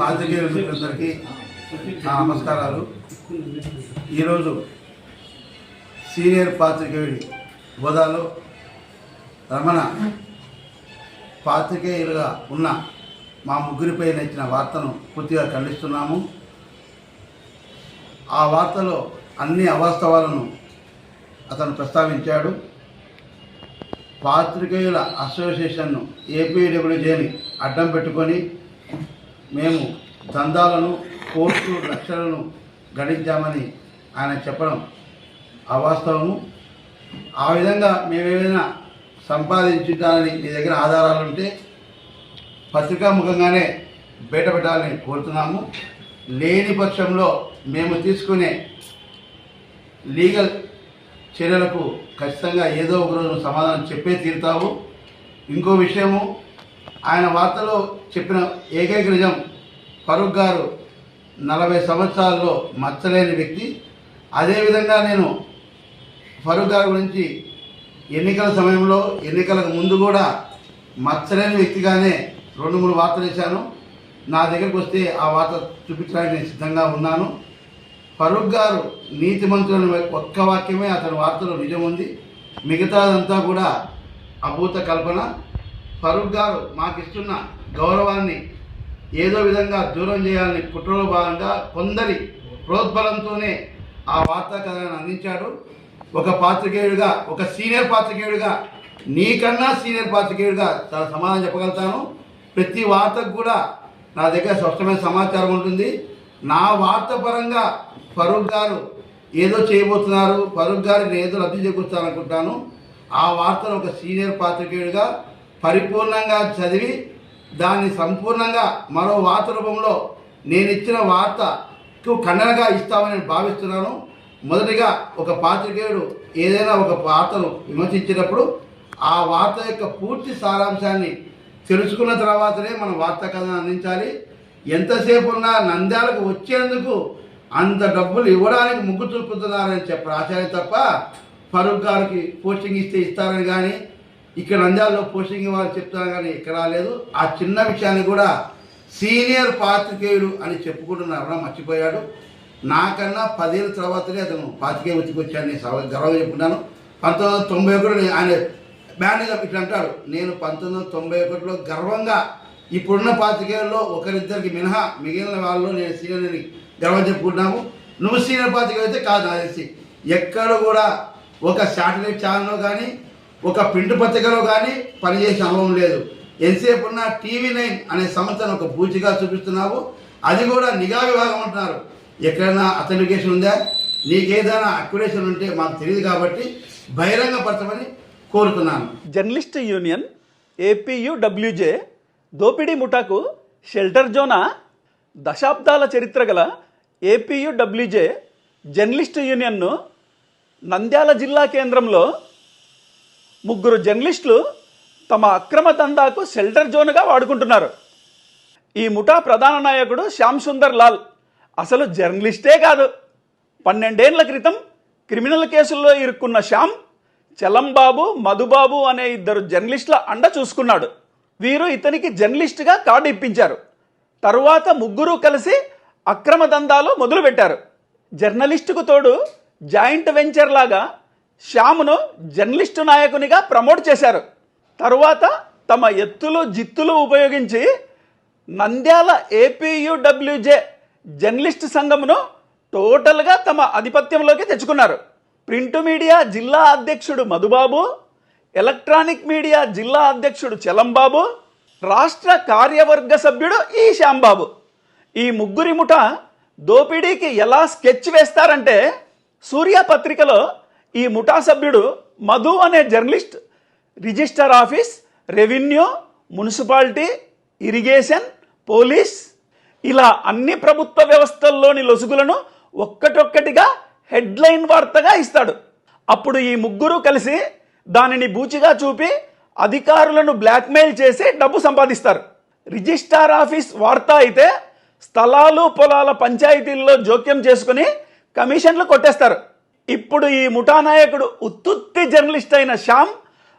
రాజకీయ మిత్రులందరికీ నా నమస్కారాలు. ఈరోజు సీనియర్ పాత్రికేయుడి హోదాలో రమణ పాత్రికేయులుగా ఉన్న మా ముగ్గురిపై నచ్చిన వార్తను పూర్తిగా ఖండిస్తున్నాము. ఆ వార్తలో అన్ని అవాస్తవాలను అతను ప్రస్తావించాడు. పాత్రికేయుల అసోసియేషన్ను ఏపీడబ్ల్యూజేని అడ్డం పెట్టుకొని మేము దందాలను కోర్టు లక్షలను గడించామని ఆయన చెప్పడం అవాస్తవము. ఆ విధంగా మేమేమైనా సంపాదించుతానని మీ దగ్గర ఆధారాలు ఉంటే పత్రికాముఖంగానే బయట పెట్టాలని కోరుతున్నాము. లేని పక్షంలో మేము తీసుకునే లీగల్ చర్యలకు ఖచ్చితంగా ఏదో ఒకరోజు సమాధానం చెప్పే తీరుతావు ఇంకో విషయము ఆయన వార్తలో చెప్పిన ఏకైక నిజం ఫరూక్ గారు నలభై సంవత్సరాల్లో మచ్చలేని వ్యక్తి. అదేవిధంగా నేను ఫరూక్ గారి గురించి ఎన్నికల సమయంలో ఎన్నికలకు ముందు కూడా మచ్చలేని వ్యక్తిగానే రెండు మూడు వార్తలు ఇచ్చాను నా దగ్గరికి వస్తే ఆ వార్త చూపించడానికి నేను సిద్ధంగా ఉన్నాను. ఫరూక్ గారు నీతి నీతిమంతులను ఒక్క వాక్యమే అతని వార్తలో నిజం ఉంది. మిగతాదంతా కూడా అభూత కల్పన. ఫరూక్ గారు మాకు ఇస్తున్న గౌరవాన్ని ఏదో విధంగా దూరం చేయాలని కుట్రలో భాగంగా కొందరి ప్రోద్బలంతోనే ఆ వార్తా కథనాన్ని అందించాడు. ఒక పాత్రికేయుడిగా ఒక సీనియర్ పాత్రికేయుడిగా నీకన్నా సీనియర్ పాత్రికేయుడిగా చాలా సమాధానం చెప్పగలుగుతాను. ప్రతి వార్తకు కూడా నా దగ్గర స్పష్టమైన సమాచారం ఉంటుంది. నా వార్త పరంగా ఫరూక్ గారు ఏదో చేయబోతున్నారు. ఫరూక్ గారు నేను ఏదో లబ్ధి చేకూర్చాలనుకుంటాను ఆ వార్తను ఒక సీనియర్ పాత్రికేయుడిగా పరిపూర్ణంగా చదివి దాన్ని సంపూర్ణంగా మరో వార్త రూపంలో నేను ఇచ్చిన వార్తకు ఖండనగా ఇస్తామని నేను భావిస్తున్నాను. మొదటిగా ఒక పాత్రికేయుడు ఏదైనా ఒక వార్తను విమర్శించినప్పుడు ఆ వార్త యొక్క పూర్తి సారాంశాన్ని తెలుసుకున్న తర్వాతనే మనం వార్తా కథను అందించాలి. ఎంతసేపు ఉన్నా నంద్యాలకు వచ్చేందుకు అంత డబ్బులు ఇవ్వడానికి ముగ్గు చూపుతున్నారని చెప్పారు ఆచార్య తప్ప ఫరూక్ గారికి పోస్టింగ్ ఇస్తే ఇస్తారని కానీ ఇక్కడ నంద్యాలలో పోస్టింగ్ వాళ్ళు చెప్తున్నారు కానీ ఇక్కడ రాలేదు. ఆ చిన్న విషయాన్ని కూడా సీనియర్ పాత్రికేయుడు అని చెప్పుకుంటున్న మర్చిపోయాడు. నాకన్నా పదేళ్ళ తర్వాతనే అతను పాతికేయ వృత్తికి వచ్చాను నేను గర్వంగా చెప్పుకున్నాను పంతొమ్మిది వందల తొంభై ఒకటి ఆయన మేనేజర్ ఇట్లా అంటాడు. నేను పంతొమ్మిది వందల తొంభై ఒకటిలో గర్వంగా ఇప్పుడున్న పాతికేయుల్లో ఒకరిద్దరికి మినహా మిగిలిన వాళ్ళు నేను సీనియర్ అని గర్వం చెప్పుకుంటున్నాము. నువ్వు సీనియర్ పాతికేయ అయితే కాదు అనేసి తెలిసి ఎక్కడ కూడా ఒక శాటిలైట్ ఛానల్లో కానీ ఒక ప్రింట్ పత్రికలో కానీ పనిచేసే అనుభవం లేదు. ఎంతసేపు ఉన్న టీవీ నైన్ అనే సంస్థను ఒక పూచిగా చూపిస్తున్నావు. అది కూడా నిఘా విభాగం అంటున్నారు. ఎక్కడైనా అథెంటికేషన్ ఉందా? నీకేదైనా అక్యురేషన్ ఉంటే మాకు తెలియదు కాబట్టి బహిరంగపరచమని కోరుతున్నాను. జర్నలిస్ట్ యూనియన్ ఏపీయుడబ్ల్యూజే దోపిడీ ముఠాకు షెల్టర్ జోనా దశాబ్దాల చరిత్ర గల ఏపీయుడబ్ల్యూజే జర్నలిస్ట్ యూనియన్ను నంద్యాల జిల్లా కేంద్రంలో ముగ్గురు జర్నలిస్టులు తమ అక్రమ దందాకు షెల్టర్ జోన్గా వాడుకుంటున్నారు. ఈ ముఠా ప్రధాన నాయకుడు శ్యామ్ సుందర్ లాల్ అసలు జర్నలిస్టే కాదు. పన్నెండేళ్ళ క్రితం క్రిమినల్ కేసుల్లో ఇరుక్కున్న శ్యామ్ చలంబాబు మధుబాబు అనే ఇద్దరు జర్నలిస్టుల అండ చూసుకున్నాడు. వీరు ఇతనికి జర్నలిస్ట్గా కార్డు ఇప్పించారు. తరువాత ముగ్గురు కలిసి అక్రమ దందాలు మొదలుపెట్టారు. జర్నలిస్టుకు తోడు జాయింట్ వెంచర్ లాగా శ్యామ్ను జర్నలిస్టు నాయకునిగా ప్రమోట్ చేశారు. తరువాత తమ ఎత్తులు జిత్తులు ఉపయోగించి నంద్యాల ఏపీయుడబ్ల్యూజే జర్నలిస్ట్ సంఘమును టోటల్గా తమ ఆధిపత్యంలోకి తెచ్చుకున్నారు. ప్రింట్ మీడియా జిల్లా అధ్యక్షుడు మధుబాబు ఎలక్ట్రానిక్ మీడియా జిల్లా అధ్యక్షుడు చలంబాబు రాష్ట్ర కార్యవర్గ సభ్యుడు ఈ శ్యాంబాబు ఈ ముగ్గురి ముఠ దోపిడీకి ఎలా స్కెచ్ వేస్తారంటే సూర్య పత్రికలో ఈ ముఠా సభ్యుడు మధు అనే journalist register office revenue municipality irrigation police ఇలా అన్ని ప్రభుత్వ వ్యవస్థల్లోని లొసుగులను ఒక్కటొక్కటిగా హెడ్లైన్ వార్తగా ఇస్తాడు. అప్పుడు ఈ ముగ్గురు కలిసి దానిని బూచిగా చూపి అధికారులను బ్లాక్మెయిల్ చేసి డబ్బు సంపాదిస్తారు. రిజిస్టార్ ఆఫీస్ వార్త అయితే స్థలాలు పొలాల పంచాయతీల్లో జోక్యం చేసుకుని కమిషన్లు కొట్టేస్తారు. ఇప్పుడు ఈ ముఠా నాయకుడు ఉత్తుత్తి జర్నలిస్ట్ అయిన శ్యామ్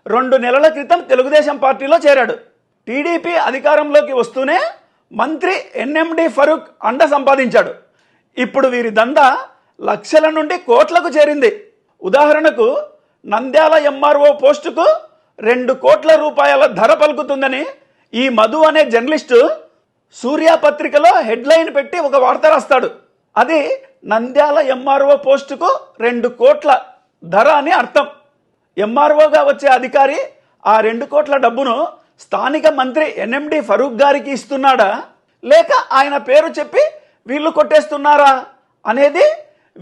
రెండు నెలల క్రితం తెలుగుదేశం పార్టీలో చేరాడు. టీడీపీ అధికారంలోకి వస్తూనే మంత్రి ఎన్ఎండి ఫరూక్ అండ సంపాదించాడు. ఇప్పుడు వీరి దందా లక్షల నుండి కోట్లకు చేరింది. ఉదాహరణకు నంద్యాల ఎంఆర్ఓ పోస్టుకు రెండు కోట్ల రూపాయల ధర పలుకుతుందని ఈ మధు అనే జర్నలిస్టు సూర్య పత్రికలో హెడ్లైన్ పెట్టి ఒక వార్త రాస్తాడు. అది నంద్యాల ఎంఆర్ఓ పోస్టుకు రెండు కోట్ల ధర అని అర్థం. ఎంఆర్ఓగా వచ్చే అధికారి ఆ రెండు కోట్ల డబ్బును స్థానిక మంత్రి ఎన్ఎండి ఫరూక్ గారికి ఇస్తున్నాడా? లేక ఆయన పేరు చెప్పి వీళ్ళు కొట్టేస్తున్నారా? అనేది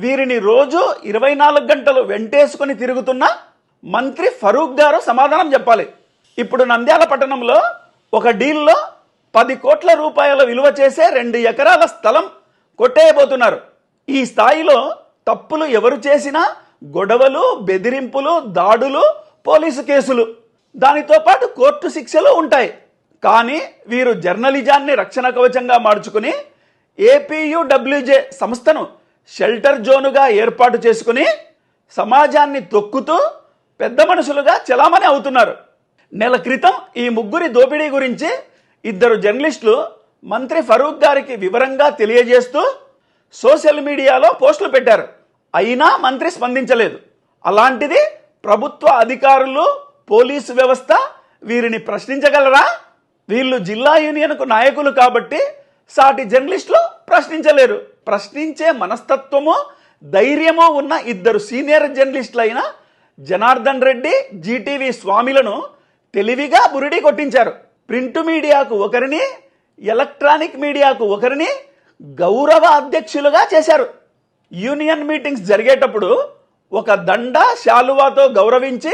వీరిని రోజు ఇరవై నాలుగు గంటలు వెంటేసుకుని తిరుగుతున్న మంత్రి ఫరూక్ గారు సమాధానం చెప్పాలి. ఇప్పుడు నంద్యాల పట్టణంలో ఒక డీల్లో పది కోట్ల రూపాయల విలువ చేసే రెండు ఎకరాల స్థలం కొట్టేయబోతున్నారు. ఈ స్థాయిలో తప్పులు ఎవరు చేసినా గొడవలు బెదిరింపులు దాడులు పోలీసు కేసులు. దానితో పాటు కోర్టు శిక్షలు ఉంటాయి. కానీ వీరు జర్నలిజాన్ని రక్షణ కవచంగా మార్చుకుని ఏపీయుడబ్ల్యూజే సంస్థను షెల్టర్ జోనుగా ఏర్పాటు చేసుకుని సమాజాన్ని తొక్కుతూ పెద్ద మనుషులుగా చలామణి అవుతున్నారు. నెల క్రితం ఈ ముగ్గురి దోపిడీ గురించి ఇద్దరు జర్నలిస్టులు మంత్రి ఫరూక్ గారికి వివరంగా తెలియజేస్తూ సోషల్ మీడియాలో పోస్టులు పెట్టారు. అయినా మంత్రి స్పందించలేదు. అలాంటిది ప్రభుత్వ అధికారులు పోలీసు వ్యవస్థ వీరిని ప్రశ్నించగలరా? వీళ్ళు జిల్లా యూనియన్కు నాయకులు కాబట్టి సాటి జర్నలిస్టులు ప్రశ్నించలేరు. ప్రశ్నించే మనస్తత్వము ధైర్యము ఉన్న ఇద్దరు సీనియర్ జర్నలిస్టులైన జనార్దన్ రెడ్డి జీటీవీ స్వామిలను తెలివిగా బురిడి కొట్టించారు. ప్రింట్ మీడియాకు ఒకరిని ఎలక్ట్రానిక్ మీడియాకు ఒకరిని గౌరవ అధ్యక్షులుగా చేశారు. యూనియన్ మీటింగ్స్ జరిగేటప్పుడు ఒక దండ శాలువాతో గౌరవించి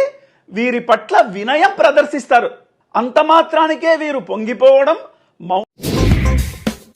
వీరి పట్ల వినయం ప్రదర్శిస్తారు. అంత మాత్రానికే వీరు పొంగిపోవడం మౌ